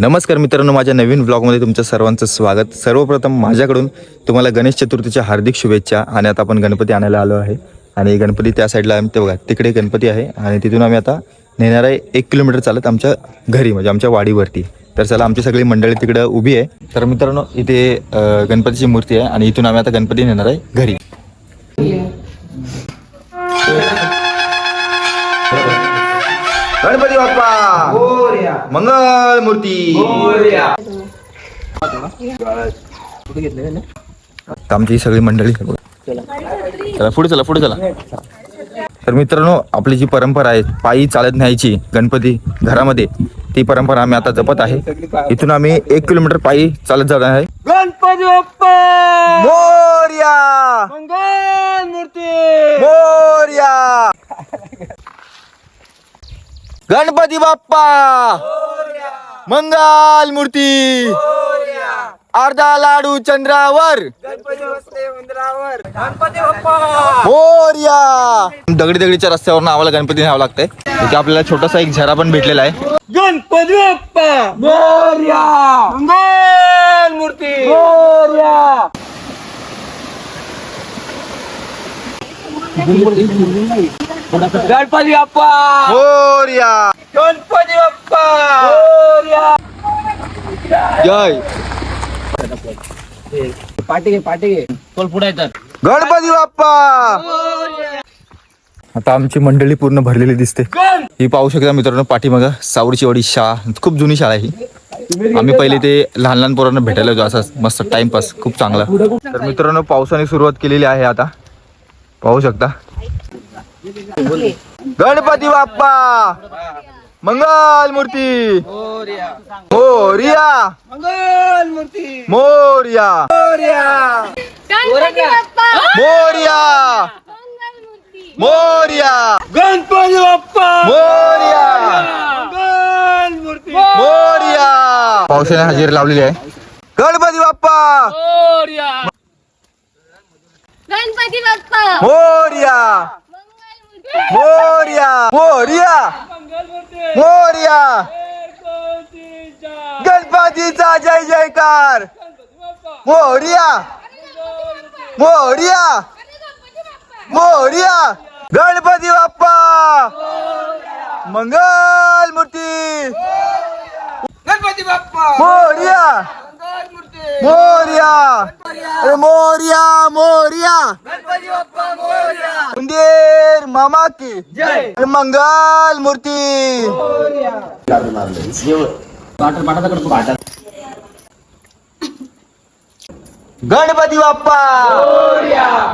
नमस्कार मित्रांनो माझ्या नवीन ब्लॉगमध्ये तुमचं सर्वांचं स्वागत. सर्वप्रथम माझ्याकडून तुम्हाला गणेश चतुर्थीच्या हार्दिक शुभेच्छा आणि आता आपण गणपती आणायला आलो आहे. आणि गणपती त्या साईडला आम्ही ते बघा तिकडे गणपती आहे आणि तिथून आम्ही आता नेणार आहे एक किलोमीटर चालत आमच्या घरी म्हणजे आमच्या वाडीवरती. तर चला आमची सगळी मंडळी तिकडं उभी आहे. तर मित्रांनो इथे गणपतीची मूर्ती आहे आणि इथून आम्ही आता गणपती नेणार आहे घरी. मंगल मूर्ती आमची सगळी मंडळी. चला पुढे चला पुढे चला. तर मित्रांनो आपली जी परंपरा आहे पायी चालत न्यायची गणपती घरामध्ये ती परंपरा आम्ही आता जपत आहे. इथून आम्ही एक किलोमीटर पायी चालत जात आहे. गणपती बाप्पा! मोर्या! मंगल मूर्ती मोर्या! गणपती बाप्पा! मंगल मूर्ती! अर्धा लाडू चंद्रावर! गणपती बसले मंदिरावर. गणपती बाप्पा! मोर्या! दगडी दगडीच्या रस्त्यावरून आम्हाला गणपती न्यावं लागतंय. आपल्याला छोटासा एक झरा पण भेटलेला आहे. गणपती बाप्पा! मोर्या! मंगल मूर्ती! मोर्या! गणपती बाप्पा! मोर्या गणपती बाप्पा! मोर्या जय! पाठी घे पाठी घे. तोल पुढे येतात गणपती बाप्पा! आता आमची मंडळी पूर्ण भरलेली दिसते. ही पाहू शकता मित्रांनो पाठीमाग सावरची वाडी शाळा खूप जुनी शाळा आहे ही. आम्ही पहिले ते लहान लहान पोरांना भेटायला होतो असंच मस्त टाइमपास खूप चांगला. तर मित्रांनो पावसाने सुरुवात केलेली आहे आता. पाहू शकता. गणपती बाप्पा! मंगल मूर्ती मोर्या! मोर्या! मंगल मूर्ती मोर्या मोर्या गणपती बाप्पा! मोर्या! मोर्या! गणपती बाप्पा! मोर्या! मंगल मूर्ती मोर्या! पावसाने हजेरी लावलेली आहे. गणपती बाप्पा! मोर्या गणपती बाप्पा! मोर्या! मोर्या मोर्या. मोर्या. गणपतीचा जय जयकार. मोर्या. मोर्या. मोर्या. गणपती बाप्पा. मंगल मूर्ती गणपती बाप्पा. मोर्या. मोर्या. मोर्या मोर्या. उंदीर मामा की। जय। मंगल मूर्ती। गणपती बाप्पा।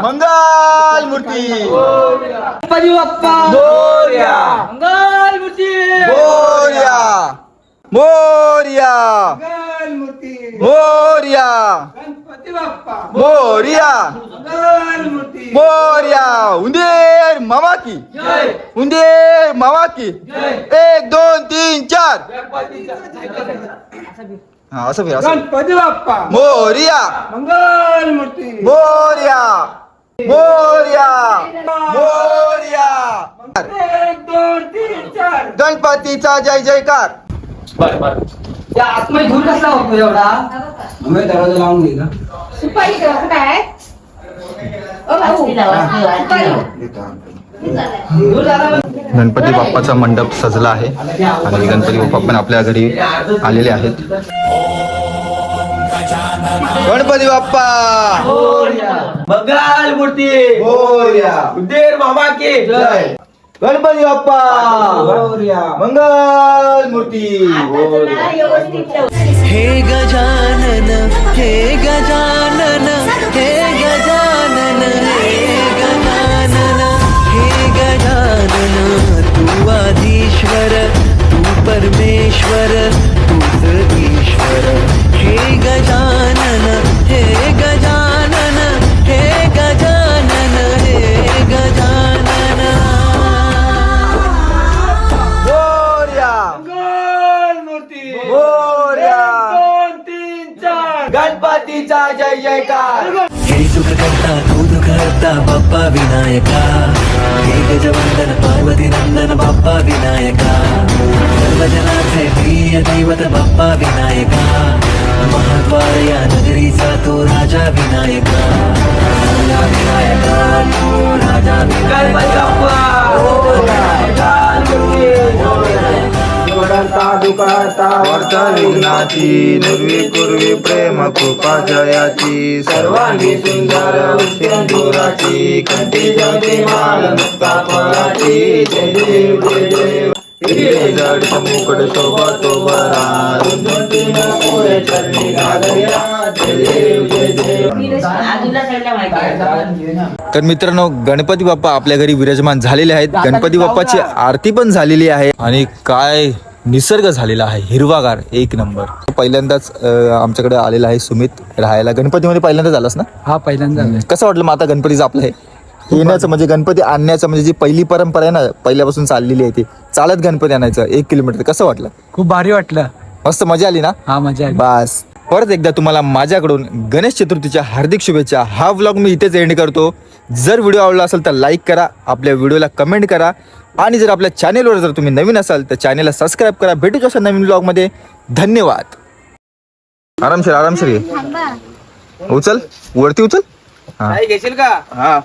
मंगल मूर्ती। गणपती बाप्पा। मोर्या। मंगल मूर्ती। मोर्या। मोर्या। मोर्या. गणपती बाप्पा. मोर्या. मंगल मूर्ती मोर्या. उंदीर मामा की. जय. उंदीर मामा की. एक दोन तीन चार. हा असं फिर असं गणपती बाप्पा. मोर्या. मंगल मूर्ती मोर्या. मोर्या. मोर्या. एक दोन तीन चार. गणपतीचा जय जयकार. त्या आतमध्ये धूर कसा होतो एवढा? आम्ही दरवाजा लावून घे ना. सुपारी काय ओ भाऊ सुपारी. धूर झाला. गणपती बाप्पाचा मंडप सजला आहे आणि गणपती बाप्पा पण आपल्या घरी आलेले आहेत. गणपती बाप्पा! मंगल मूर्ती! मोर्या उद्देर मामा के जय! गणपती बाप्पा मंगल मूर्ती हे गजानन हे गजानन हे गजानन हे गजानन हे गजानन तू आधीश्वर तू परमेश्वर दुखहर्ता बाप्पा विनायका हे गजवंदन पार्वती नंदन बाप्पा विनायका सर्व जनाचे प्रिय दैवत बाप्पा विनायका महाद्वार या नगरीचा तो राजा विनायका विनायका तो राजा विनायका विघ्नाची पूर्वी प्रेम कृपा जयाची सर्वांगी सुंदर सिंदुराची कंठी जगती माल मुक्ता फळाची जय देव जय देव. हिरवे जड मुकुट शोभा तो बरा रुंदतीन पुढे चरणी घालया जय देव जय देव. तर मित्रांनो गणपती बाप्पा आपल्या घरी विराजमान झालेले आहेत. गणपती बाप्पाची आरती पण झालेली आहे. आणि काय निसर्ग झालेला आहे. हिरवागार एक नंबर. पहिल्यांदाच अं, आमच्याकडे आलेला आहे सुमित राहायला. गणपतीमध्ये पहिल्यांदाच आलास ना? हा पहिल्यांदा कसं वाटलं मग आता गणपतीचं आपलं हे? येण्याचं म्हणजे गणपती आणण्याचं म्हणजे जी पहिली परंपरा आहे ना पहिल्यापासून चाललेली आहे ती. चालत गणपती आणायचं एक किलोमीटर. कसं वाटलं? खूप भारी वाटलं. मस्त मजा आली ना? हा मजा आली. बस. परत एकदा तुम्हाला माझ्याकडून गणेश चतुर्थीच्या हार्दिक शुभेच्छा. हा व्लॉग मी इथेच एंड करतो. जर व्हिडिओ आवडला असेल तर लाईक करा आपल्या व्हिडिओला कमेंट करा. आणि जर आपल्या चॅनेलवर जर तुम्ही नवीन असाल तर चॅनेलला सबस्क्राईब करा. भेटूच अशा नवीन व्लॉगमध्ये धन्यवाद. आरामशीर आरामशीर उचल. वरती उचल. हा. घेशील का? हा.